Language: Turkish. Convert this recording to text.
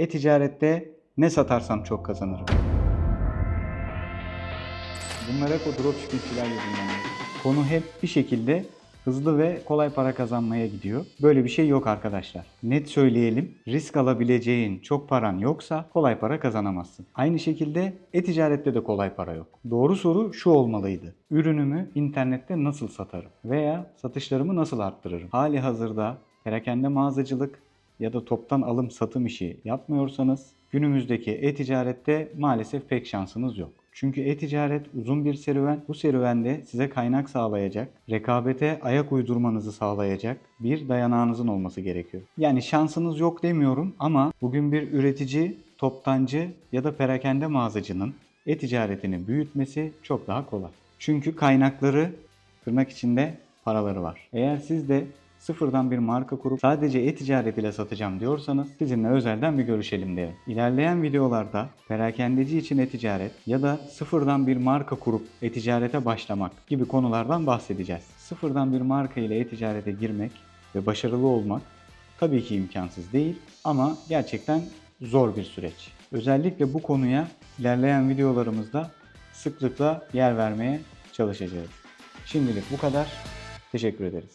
E-ticarette ne satarsam çok kazanırım. Bunlar hep o dropshippingçiler yüzünden. Konu hep bir şekilde hızlı ve kolay para kazanmaya gidiyor. Böyle bir şey yok arkadaşlar. Net söyleyelim. Risk alabileceğin çok paran yoksa kolay para kazanamazsın. Aynı şekilde e-ticarette de kolay para yok. Doğru soru şu olmalıydı. Ürünümü internette nasıl satarım? Veya satışlarımı nasıl arttırırım? Hali hazırda perakende mağazacılık ya da toptan alım satım işi yapmıyorsanız günümüzdeki e-ticarette maalesef pek şansınız yok. Çünkü e-ticaret uzun bir serüven. Bu serüvende size kaynak sağlayacak, rekabete ayak uydurmanızı sağlayacak bir dayanağınızın olması gerekiyor. Yani şansınız yok demiyorum ama bugün bir üretici, toptancı ya da perakende mağazacının e-ticaretini büyütmesi çok daha kolay. Çünkü kaynakları tırnak içinde paraları var. Eğer siz de sıfırdan bir marka kurup sadece e-ticaret ile satacağım diyorsanız sizinle özelden bir görüşelim derim. İlerleyen videolarda perakendeci için e-ticaret ya da sıfırdan bir marka kurup e-ticarete başlamak gibi konulardan bahsedeceğiz. Sıfırdan bir marka ile e-ticarete girmek ve başarılı olmak tabii ki imkansız değil ama gerçekten zor bir süreç. Özellikle bu konuya ilerleyen videolarımızda sıklıkla yer vermeye çalışacağız. Şimdilik bu kadar. Teşekkür ederiz.